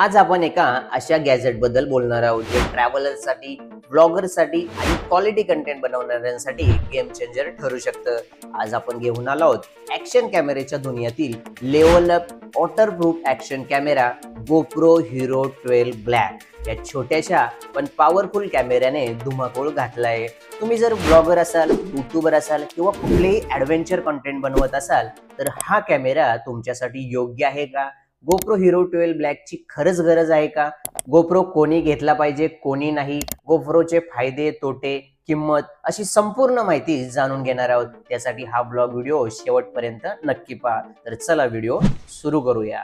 आज आपण एका अशा गॅझेटबद्दल बोलणार आहोत जे ट्रॅव्हलर्ससाठी ब्लॉगरसाठी आणि क्वालिटी कंटेंट बनवणाऱ्यांसाठी गेम चेंजर ठरू शकतं. आज आपण घेऊन आलो आहोत ऍक्शन कॅमेऱ्याच्या दुनियातील level up waterproof action camera GoPro Hero twelve black या छोट्याशा पण पॉवरफुल कॅमेऱ्याने धुमाकूळ घातलाय. तुम्ही जर ब्लॉगर असाल युट्यूबर असाल किंवा कुठलेही ऍडव्हेंचर कंटेंट बनवत असाल तर हा कॅमेरा तुमच्यासाठी योग्य आहे का? गोप्रो हिरो ट्वेल्व ब्लॅकची खरंच गरज आहे का? गोप्रो कोणी घेतला पाहिजे कोणी नाही? गोप्रोचे फायदे तोटे किंमत अशी संपूर्ण माहिती जाणून घेणार आहोत. त्यासाठी हा ब्लॉग व्हिडिओ शेवटपर्यंत नक्की पहा. तर चला व्हिडिओ सुरू करूया.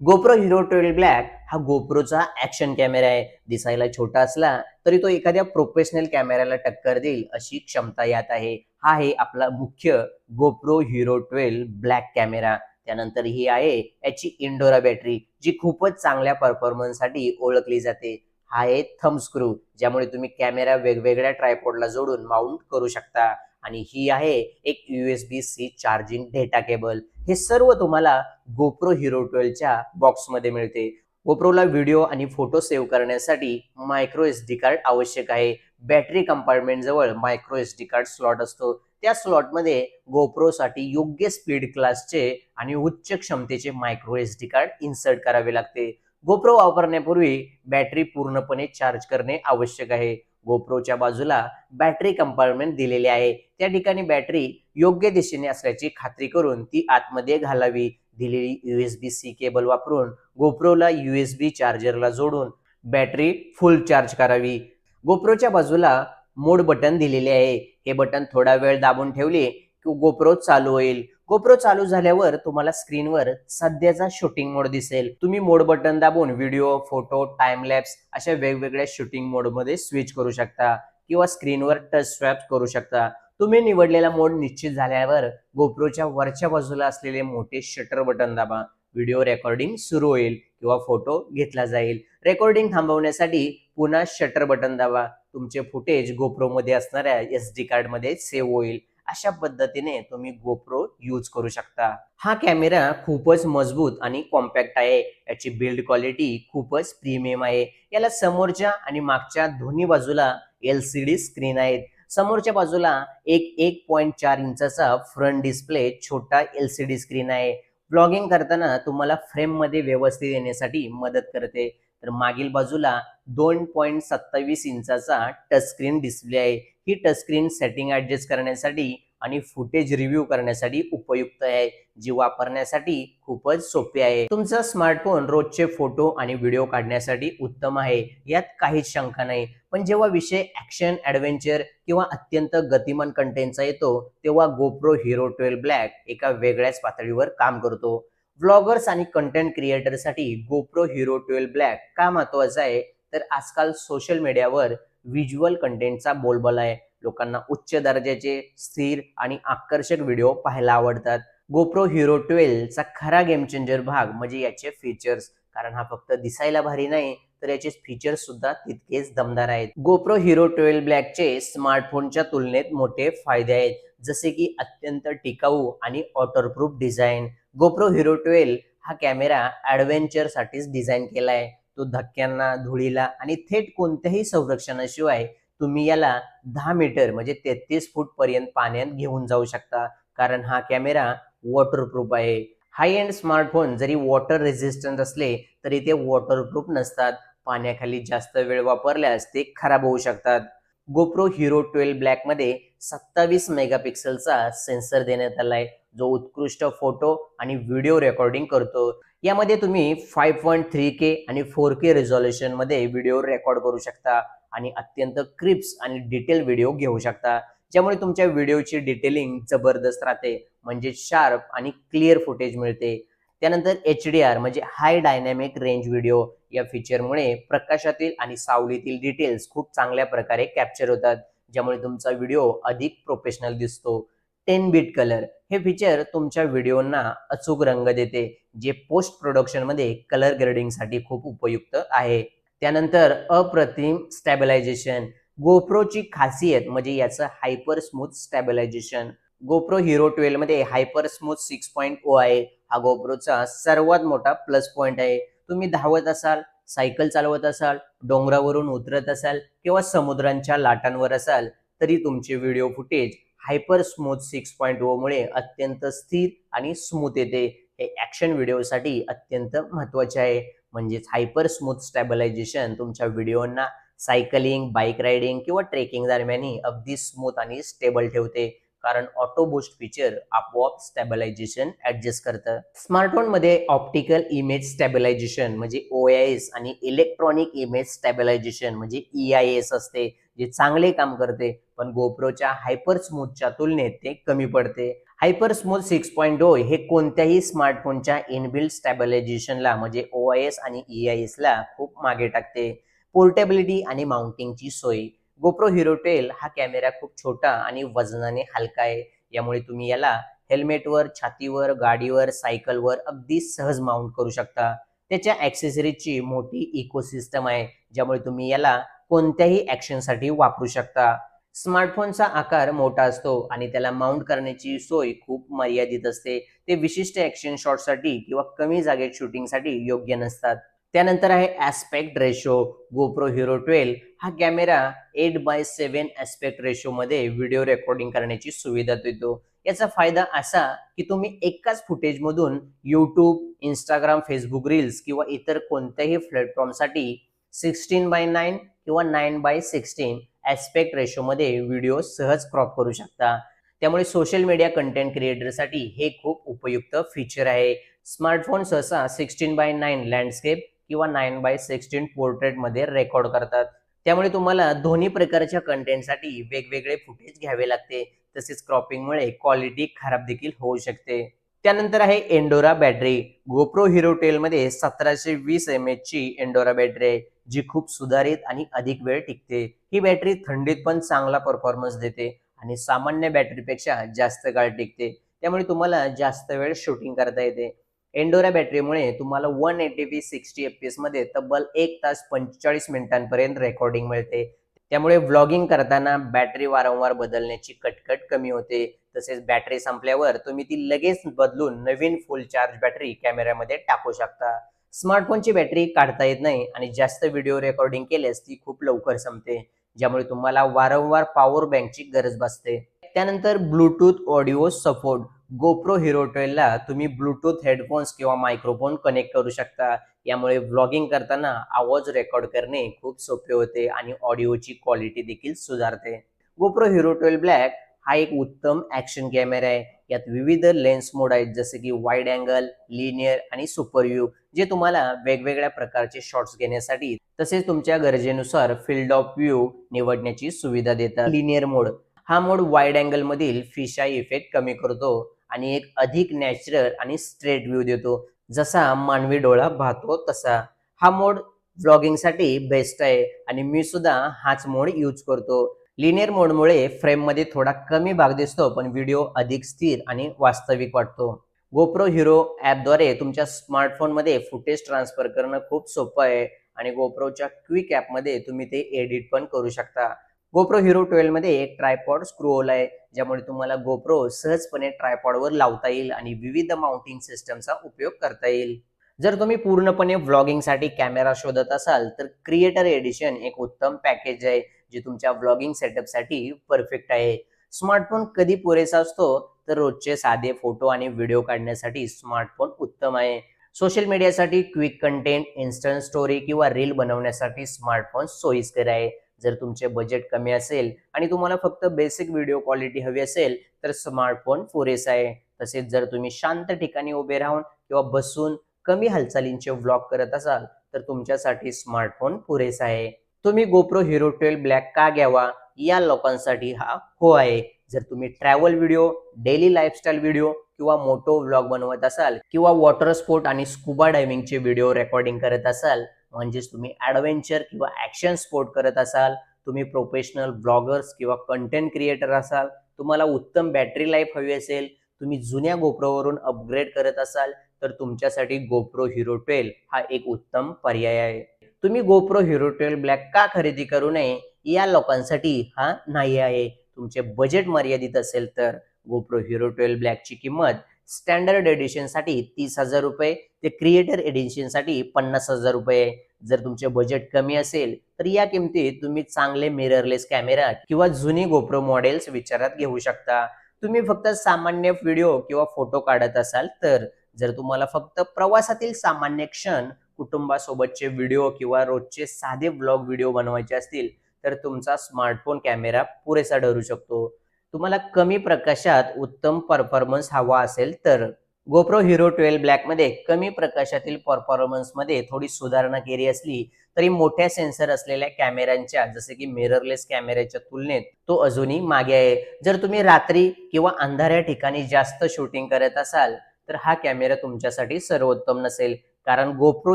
गोप्रो हिरो ट्वेल्व ब्लॅक हा गोप्रोचा ऍक्शन कॅमेरा आहे. दिसायला छोटा असला तरी तो एखाद्या प्रोफेशनल कॅमेऱ्याला टक्कर देईल अशी क्षमता यात आहे. हा आहे आपला मुख्य GoPro Hero twelve black camera त्यानंतर ही आहे याची इंडोरा बॅटरी जी खूपच चांगल्या परफॉर्मन्ससाठी ओळखली जाते. हा आहे थंब स्क्रू ज्यामुळे तुम्ही कॅमेरा वेगवेगळ्या ट्रायपॉडला जोडून माउंट करू शकता. आणि ही आहे एक USB C charging data cable हे सर्व तुम्हाला गोप्रो हिरो ट्वेल्वच्या बॉक्समध्ये मिळते. गोप्रोला व्हिडिओ आणि फोटो सेव्ह करण्यासाठी मायक्रो एस डी कार्ड आवश्यक आहे. बॅटरी कंपार्टमेंट जवळ micro S D card slot असतो. त्या स्लॉटमध्ये गोप्रोसाठी योग्य स्पीड क्लासचे आणि उच्च क्षमतेचे micro S D card insert करावे लागते. गोप्रो वापरण्यापूर्वी बॅटरी पूर्णपणे चार्ज करणे आवश्यक आहे. गोप्रोच्या बाजूला बॅटरी कंपार्टमेंट दिलेले आहे. त्या ठिकाणी बॅटरी योग्य दिशेने असल्याची खात्री करून ती आतमध्ये घालावी. दिलेली युएसबी सी केबल वापरून गोप्रोला युएसबी चार्जरला जोडून बॅटरी फुल चार्ज करावी. गोप्रोच्या बाजूला मोड बटन दिलेले आहे. हे बटन थोडा वेळ दाबून ठेवले की गोप्रो चालू होईल. गोप्रो चालू झाल्यावर तुम्हाला स्क्रीनवर सध्याचा शूटिंग मोड दिसेल. तुम्ही मोड बटन दाबून व्हिडिओ फोटो टाइम लॅप्स अशा वेगवेगळ्या शूटिंग मोडमध्ये स्विच करू शकता किंवा स्क्रीनवर टच स्वॅप करू शकता. तुम्ही निवडलेला मोड निश्चित झाल्यावर गोप्रोच्या वरच्या बाजूला असलेले मोठे शटर बटन दाबा. व्हिडिओ रेकॉर्डिंग सुरू होईल किंवा फोटो घेतला जाईल. रेकॉर्डिंग थांबवण्यासाठी पुन्हा शटर बटन दाबा. तुमचे फुटेज गोप्रो मध्ये असणाऱ्या एस डी कार्डमध्ये सेव्ह होईल. अशा पद्धतीने तुम्ही गोप्रो यूज करू शकता. हा कॅमेरा खूपच मजबूत आणि कॉम्पॅक्ट आहे. याची बिल्ड क्वालिटी खूपच प्रीमियम आहे. याला समोरच्या आणि मागच्या दोन्ही बाजूला एल सी डी स्क्रीन आहेत. समोरच्या बाजूला एक एक पॉईंट चार इंचाचा फ्रंट डिस्प्ले छोटा एल सी डी स्क्रीन आहे. ब्लॉगिंग करताना तुम्हाला फ्रेममध्ये व्यवस्थित येण्यासाठी मदत करते. तर मागील बाजूला दोन पॉईंट सत्तावीस इंचाचा टच स्क्रीन डिस्प्ले आहे. ही टच स्क्रीन सेटिंग ऍडजस्ट करण्यासाठी आणि फुटेज रिव्ह्यू करण्यासाठी उपयुक्त आहे. जी वापरण्यासाठी खूपच सोपी आहे. तुमचा स्मार्टफोन रोजचे फोटो आणि व्हिडिओ काढण्यासाठी उत्तम आहे. यात काहीच शंका नाही. पण जेव्हा विषय ऍक्शन ऍडव्हेंचर किंवा अत्यंत गतिमान कंटेंटचा येतो तेव्हा गोप्रो हिरो ट्वेल्व ब्लॅक एका वेगळ्याच पातळीवर काम करतो. व्लॉगर्स आणि कंटेंट क्रिएटरसाठी गोप्रो हिरो ट्वेल्व ब्लॅक का महत्त्वाचा आहे? तर आजकाल सोशल मीडियावर व्हिज्युअल कंटेंटचा बोलबाला आहे. लोकांना उच्च दर्जाचे स्थिर आणि आकर्षक व्हिडिओ पाहायला आवडतात. गोप्रो हिरो चा खरा गेम चेंजर भाग म्हणजे याचे फीचर्स कारण हा फक्त दिसायला भारी नाही तर याचे फीचर्स सुद्धा तितकेच दमदार आहेत. गोप्रो हिरो ट्वेल्व ब्लॅकचे स्मार्टफोनच्या तुलनेत मोठे फायदे आहेत. जसे की अत्यंत टिकाऊ आणि waterproof design GoPro Hero twelve हा कॅमेरा ऍडव्हेंचर साठीच डिझाईन केलाय. तो धक्क्यांना धुळीला आणि थेट कोणत्याही संरक्षणाशिवाय तुम्ही याला दहा मीटर म्हणजे तेहतीस फूट पर्यंत पाण्यात घेऊन जाऊ शकता. कारण हा कॅमेरा वॉटरप्रूफ आहे. हाय एंड स्मार्टफोन जरी वॉटर रेझिस्टंट असले तरी ते वॉटरप्रूफ नसतात. पाण्याखाली जास्त वेळ वापरल्यास ते खराब होऊ शकतात. गोप्रो हिरो ट्वेल्व ब्लॅकमध्ये सत्तावीस मेगापिक्सलचा सेन्सर देण्यात आलाय जो उत्कृष्ट फोटो आणि व्हिडिओ रेकॉर्डिंग करतो. यामध्ये तुम्ही फाईव्ह पॉईंट थ्री के आणि फोर के रेझॉल्युशनमध्ये व्हिडिओ रेकॉर्ड करू शकता. आणि अत्यंत क्रिप्स आणि डिटेल व्हिडिओ घेऊ शकता. ज्यामुळे तुमच्या व्हिडिओची डिटेलिंग जबरदस्त राहते म्हणजे शार्प आणि क्लिअर फुटेज मिळते. त्यानंतर एच डी आर म्हणजे हाय डायनॅमिक रेंज व्हिडिओ या फीचरमुळे प्रकाशातील आणि सावलीतील डिटेल्स खूप चांगल्या प्रकारे कॅप्चर होतात ज्यामुळे तुमचा व्हिडिओ अधिक प्रोफेशनल दिसतो. टेन बीट कलर हे फीचर तुमच्या व्हिडिओना अचूक रंग देते जे पोस्ट प्रोडक्शनमध्ये कलर ग्रेडिंगसाठी खूप उपयुक्त आहे. त्यानंतर अप्रतिम स्टॅबिलायझेशन गोप्रोची खासियत म्हणजे याचं hyper smooth stabilisation GoPro Hero ट्वेल्वमध्ये hyper smooth six point O आहे. हा गोप्रोचा सर्वात मोठा प्लस पॉईंट आहे. तुम्ही धावत असाल सायकल चालवत असाल डोंगरावरून उतरत असाल किंवा समुद्रांच्या लाटांवर असाल तरी तुमचे video footage hyper smooth six point O मुळे अत्यंत स्थिर आणि स्मूथ येते. हे ऍक्शन व्हिडिओसाठी अत्यंत महत्त्वाचे आहे. म्हणजेच हायपर स्मूथ स्टॅबलायझेशन तुमच्या व्हिडिओना सायकलिंग बाईक रायडिंग किंवा ट्रेकिंग दरम्यानही अगदी स्मूथ आणि स्टेबल ठेवते. कारण ऑटो बूस्ट फीचर आपोआप स्टॅबलायझेशन ऍडजस्ट करतं. स्मार्टफोनमध्ये ऑप्टिकल इमेज स्टॅबिलायझेशन म्हणजे ओ एस आणि इलेक्ट्रॉनिक इमेज स्टॅबिलायझेशन म्हणजे ई आय एस असते जे चांगले काम करते पण गोप्रोच्या हायपर स्मूथच्या तुलनेत ते कमी पडते. Hyper smooth six point O हे कोणत्याही स्मार्टफोनच्या इनबिल्ड स्टॅबिलायझेशनला म्हणजे ओ आय एस आणि ई आय एस ला खूप मागे टाकते. पोर्टेबिलिटी आणि माउंटिंगची सोय. गोप्रो हिरो टेल हा कॅमेरा खूप छोटा आणि वजनाने हलका आहे. यामुळे तुम्ही याला हेल्मेटवर छातीवर गाडीवर सायकलवर अगदी सहज माउंट करू शकता. त्याच्या ॲक्सेसरीजची मोठी इकोसिस्टम आहे ज्यामुळे तुम्ही याला कोणत्याही ॲक्शनसाठी वापरू शकता. स्मार्टफोनचा आकार मोठा असतो आणि त्याला माउंट करण्याची सोय खूप मर्यादित असते. ते विशिष्ट ॲक्शन शॉटसाठी किंवा कमी जागेत शूटिंगसाठी योग्य नसतात. त्यानंतर आहे aspect ratio GoPro Hero twelve हा camera eight by seven aspect ratio मध्ये व्हिडिओ रेकॉर्डिंग करण्याची सुविधा देतो. याचा फायदा असा की तुम्ही एकाच फुटेजमधून यूट्यूब इंस्टाग्राम फेसबुक रील्स किंवा इतर कोणत्याही प्लॅटफॉर्मसाठी सिक्स्टीन बाय नाईन किंवा नाईन बाय सिक्स्टीन ॲस्पेक्ट रेशोमध्ये व्हिडिओ सहज क्रॉप करू शकता. त्यामुळे सोशल मीडिया कंटेंट क्रिएटरसाठी हे खूप उपयुक्त फीचर आहे. स्मार्टफोन सहसा सिक्स्टीन बाय नाईन लँडस्केप किंवा नाईन बाय सिक्स्टीन पोर्ट्रेटमध्ये रेकॉर्ड करतात. त्यामुळे तुम्हाला दोन्ही प्रकारच्या कंटेंटसाठी वेगवेगळे फुटेज घ्यावे लागते. तसेच क्रॉपिंगमुळे क्वालिटी खराब देखील होऊ शकते. त्यानंतर आहे एंडोरा बॅटरी गोप्रो हिरो टेलमध्ये सतराशे वीस एम ची एंडोरा बॅटरी आहे. जी खूप सुधारित आणि अधिक वेळ टिकते. ही बॅटरी थंडीत पण चांगला परफॉर्मन्स देते आणि सामान्य बॅटरीपेक्षा जास्त काळ टिकते. त्यामुळे तुम्हाला जास्त वेळ शूटिंग करता येते. एंडोरा बॅटरीमुळे तुम्हाला one eighty P sixty F P एसमध्ये तब्बल एक तास पंचेचाळीस मिनिटांपर्यंत रेकॉर्डिंग मिळते. त्यामुळे व्लॉगिंग करताना बॅटरी वारंवार बदलण्याची कटकट कमी होते. तसेच बॅटरी संपल्यावर तुम्ही ती लगेच बदलून नवीन फुल चार्ज बॅटरी कॅमेऱ्यामध्ये टाकू शकता. स्मार्टफोनची बॅटरी काढता येत नाही आणि जास्त व्हिडिओ रेकॉर्डिंग केल्यास ती खूप लवकर संपते ज्यामुळे तुम्हाला वारंवार पॉवर बँकची गरज भासते. त्यानंतर Bluetooth audio support GoPro Hero ट्वेलला तुम्ही ब्लूटूथ हेडफोन्स किंवा मायक्रोफोन कनेक्ट करू शकता. यामुळे व्लॉगिंग करताना आवाज रेकॉर्ड करणे खूप सोपे होते आणि ऑडिओची क्वालिटी देखील सुधारते. गोप्रो हिरो ट्वेल ब्लॅक हा एक उत्तम ऍक्शन कॅमेरा आहे. यात विविध लेन्स मोड आहेत जसे की वाईड अँगल लिनियर आणि सुपर व्ह्यू जे तुम्हाला वेगवेगळ्या प्रकारचे शॉट्स घेण्यासाठी तसेच तुमच्या गरजेनुसार फील्ड ऑफ व्ह्यू निवडण्याची सुविधा देतात. लिनियर मोड हा मोड वाईड अँगल मधील फिशाई इफेक्ट कमी करतो आणि एक अधिक नॅचरल आणि स्ट्रेट व्ह्यू देतो. जसा मानवी डोळा पाहतो तसा. हा मोड ब्लॉगिंगसाठी बेस्ट आहे आणि मी सुद्धा हाच मोड यूज करतो. लिनियर मोडमुळे फ्रेममध्ये थोडा कमी भाग दिसतो पण व्हिडिओ अधिक स्थिर आणि वास्तविक वाटतो. गोप्रो हिरो ॲपद्वारे तुमच्या स्मार्टफोनमध्ये फुटेज ट्रान्सफर करणं खूप सोपं आहे आणि गोप्रोच्या क्विक ॲपमध्ये तुम्ही ते एडिट पण करू शकता. गोप्रो हिरो ट्वेल्वमध्ये एक ट्रायपॉड स्क्रोल आहे ज्यामुळे तुम्हाला गोप्रो सहजपणे ट्रायपॉडवर लावता येईल आणि विविध माउंटिंग सिस्टमचा उपयोग करता येईल. जर तुम्ही पूर्णपणे व्लॉगिंगसाठी कॅमेरा शोधत असाल तर क्रिएटर एडिशन एक उत्तम पॅकेज आहे. जे तुमच्या व्लॉगिंग सेटअपसाठी परफेक्ट आहे. स्मार्टफोन कधी पुरेसा असतो तर रोजचे साधे फोटो आणि व्हिडिओ काढण्यासाठी स्मार्टफोन उत्तम आहे. सोशल मीडियासाठी क्विक कंटेंट इन्स्टंट स्टोरी किंवा रील बनवण्यासाठी स्मार्टफोन सोयीस्कर आहे. जर तुमचे बजेट कमी असेल आणि तुम्हाला फक्त बेसिक व्हिडिओ क्वालिटी हवी असेल तर स्मार्टफोन पुरेसा आहे. तसेच जर तुम्ही शांत ठिकाणी उभे राहून किंवा बसून कमी हालचालींचे व्लॉग करत असाल तर तुमच्यासाठी स्मार्टफोन पुरेसा आहे. तुम्ही गोप्रो हिरो ट्वेल्व ब्लॅक का घ्यावा? या लोकांसाठी हा हो आहे. जर तुम्ही travel video daily lifestyle video किंवा मोटो व्लॉग बनवत असाल किंवा वॉटर स्पोर्ट आणि स्कुबा डायव्हिंगचे व्हिडिओ रेकॉर्डिंग करत असाल म्हणजेच तुम्ही ॲडव्हेंचर किंवा ॲक्शन स्पोर्ट करत असाल तुम्ही प्रोफेशनल ब्लॉगर्स किंवा कंटेंट क्रिएटर असाल तुम्हाला उत्तम बॅटरी लाईफ हवी असेल तुम्ही जुन्या गोप्रोवरून अपग्रेड करत असाल तर तुमच्यासाठी गोप्रो हिरो ट्वेल्व हा एक उत्तम पर्याय आहे. तुम्ही गोप्रो हिरो ट्वेल्व ब्लॅक का खरेदी करू नये या लोकांसाठी हा नाही आहे. तुमचे बजेट मर्यादित असेल तर गोप्रो हिरो ट्वेल्व ब्लॅकची किंमत स्टँडर्ड एडिशनसाठी तीस हजार रुपये ते क्रिएटर एडिशनसाठी पन्नास हजार रुपये. जर तुमचे बजेट कमी असेल तर या किमतीत तुम्ही चांगले मिररलेस कॅमेरा किंवा जुनी गोप्रो मॉडेल्स विचारात घेऊ शकता. तुम्ही फक्त सामान्य व्हिडिओ किंवा फोटो काढत असाल तर जर तुम्हाला फक्त प्रवासातील सामान्य क्षण कुटुंबासोबतचे व्हिडिओ किंवा रोजचे साधे ब्लॉग व्हिडिओ बनवायचे असतील तर तुमचा स्मार्टफोन कॅमेरा पुरेसा ठरू शकतो. तुम्हाला कमी प्रकाशात उत्तम परफॉर्मन्स हवा असेल तर गोप्रो हिरो ट्वेल्व ब्लॅकमध्ये कमी प्रकाशातील परफॉर्मन्समध्ये थोडी सुधारणा केली असली तरी मोठ्या सेन्सर असलेल्या कॅमेऱ्यांच्या जसे की मिररलेस कॅमेऱ्याच्या तुलनेत तो अजूनही मागे आहे. जर तुम्ही रात्री किंवा अंधाऱ्या ठिकाणी जास्त शूटिंग करत असाल तर हा कॅमेरा तुमच्यासाठी सर्वोत्तम नसेल. कारण गोप्रो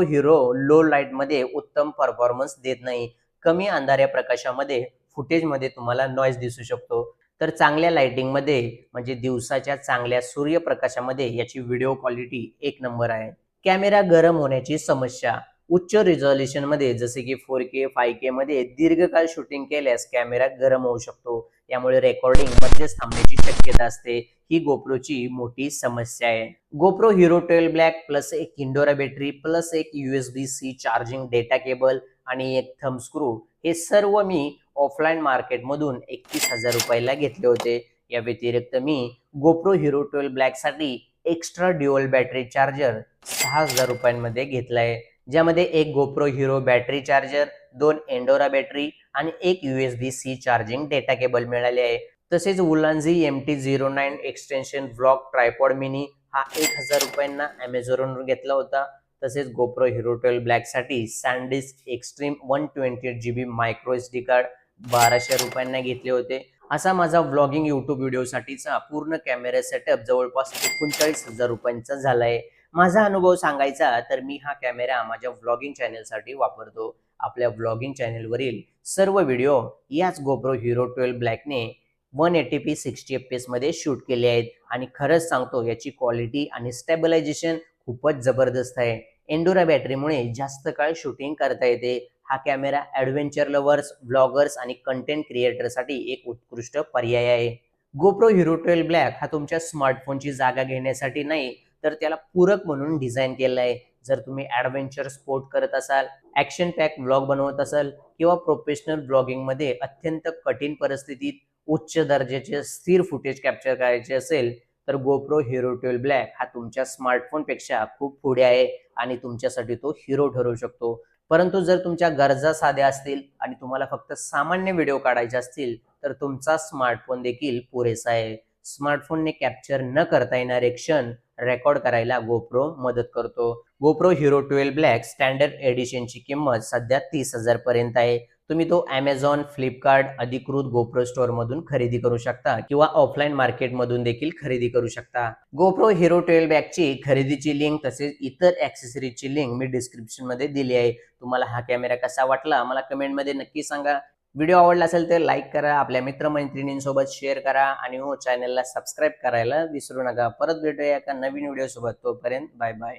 हिरो लो लाइटमध्ये उत्तम परफॉर्मन्स देत नाही. कमी अंधाऱ्या प्रकाशामध्ये फुटेजमध्ये तुम्हाला नॉईज दिसू शकतो. तर चांगल्या लाइटिंगमध्ये म्हणजे दिवसाच्या चांगल्या सूर्यप्रकाशामध्ये याची व्हिडिओ क्वालिटी एक नंबर आहे. कॅमेरा गरम होण्याची समस्या. उच्च रिझॉल्युशनमध्ये जसे की फोर के फाय के मध्ये दीर्घकाळ शूटिंग केल्यास कॅमेरा गरम होऊ शकतो. त्यामुळे रेकॉर्डिंग मध्येच थांबण्याची शक्यता असते. ही गोप्रोची मोठी समस्या आहे. GoPro Hero twelve black plus एक इंडोरा बॅटरी प्लस एक USB C charging data cable आणि एक थंब स्क्रू हे सर्व मी ऑफलाईन मार्केटमधून एकतीस हजार रुपयाला घेतले होते. या व्यतिरिक्त मी गोप्रो हिरो ट्वेल्व ब्लॅकसाठी एक्स्ट्रा ड्युअल बॅटरी चार्जर सहा हजार रुपयांमध्ये घेतलाय. ज्यामध्ये एक गोप्रो हिरो बॅटरी चार्जर दोन एंडोरा बॅटरी आणि एक USB C charging data cable मिळाले आहे. तसेच Ulanzi M T zero nine extension block tripod mini हा एक हजार रुपयांना अमेझॉनवरून घेतला होता. तसेच GoPro hero twelve ब्लॅकसाठी SanDisk extreme one twenty eight G B micro S D card बाराशे रुपयांना घेतले होते. असा माझा व्लॉगिंग युट्यूब व्हिडिओसाठीचा पूर्ण कॅमेरा सेटअप जवळपास एकोणचाळीस हजार रुपयांचा झाला आहे माझा अनुभव सांगायचा तर मी हा कॅमेरा माझ्या व्लॉगिंग चॅनेलसाठी वापरतो. आपल्या व्लॉगिंग चॅनेलवरील सर्व व्हिडिओ याच GoPro hero twelve ब्लॅकने one eighty P sixty F P एसमध्ये शूट केले आहेत. आणि खरंच सांगतो याची क्वालिटी आणि स्टेबलायझेशन खूपच जबरदस्त आहे. एन्डोरा बॅटरीमुळे जास्त काळ शूटिंग करता येते. हा कॅमेरा ॲडव्हेंचर लवर्स ब्लॉगर्स आणि कंटेंट क्रिएटरसाठी एक उत्कृष्ट पर्याय आहे. गोप्रो हिरो ट्वेल्व ब्लॅक हा तुमच्या स्मार्टफोनची जागा घेण्यासाठी नाही तर त्याला पूरक म्हणून डिझाईन केलं आहे. जर तुम्ही ॲडव्हेंचर स्पोर्ट करत असाल ॲक्शन पॅक ब्लॉग बनवत असाल किंवा प्रोफेशनल ब्लॉगिंगमध्ये अत्यंत कठीण परिस्थितीत उच्च दर्जाचे स्थिर फुटेज कॅप्चर करायचे असेल तर गोप्रो हिरो ट्वेल ब्लॅक हा तुमच्या स्मार्टफोनपेक्षा खूप पुढे आहे आणि तुमच्यासाठी तो हिरो ठरू शकतो. परंतु जर तुमच्या गरजा साध्या असतील आणि तुम्हाला फक्त सामान्य व्हिडिओ काढायचे असतील तर तुमचा स्मार्टफोन देखील पुरेसा आहे. स्मार्टफोनने कॅप्चर न करता येणारे क्षण रेकॉर्ड करायला गोप्रो मदत करतो. GoPro Hero twelve black standard एडिशनची किंमत सध्या तीस हजार पर्यंत आहे. तुम्ही तो अमेझॉन फ्लिपकार्ट अधिकृत गोप्रो स्टोअर मधून खरेदी करू शकता किंवा ऑफलाईन मार्केट मधून देखील खरेदी करू शकता. गोप्रो हिरो ट्वेल्व बॅगची खरेदीची लिंक तसेच इतर ॲक्सेसरीजची लिंक मी डिस्क्रिप्शनमध्ये दिली आहे. तुम्हाला हा कॅमेरा कसा वाटला? मला कमेंटमध्ये नक्की सांगा. व्हिडिओ आवडला असेल तर लाईक करा आपल्या मित्रमैत्रिणींसोबत शेअर करा आणि हो चॅनलला सबस्क्राईब करायला विसरू नका. परत भेटूया एका नवीन व्हिडिओ सोबत तोपर्यंत बाय बाय.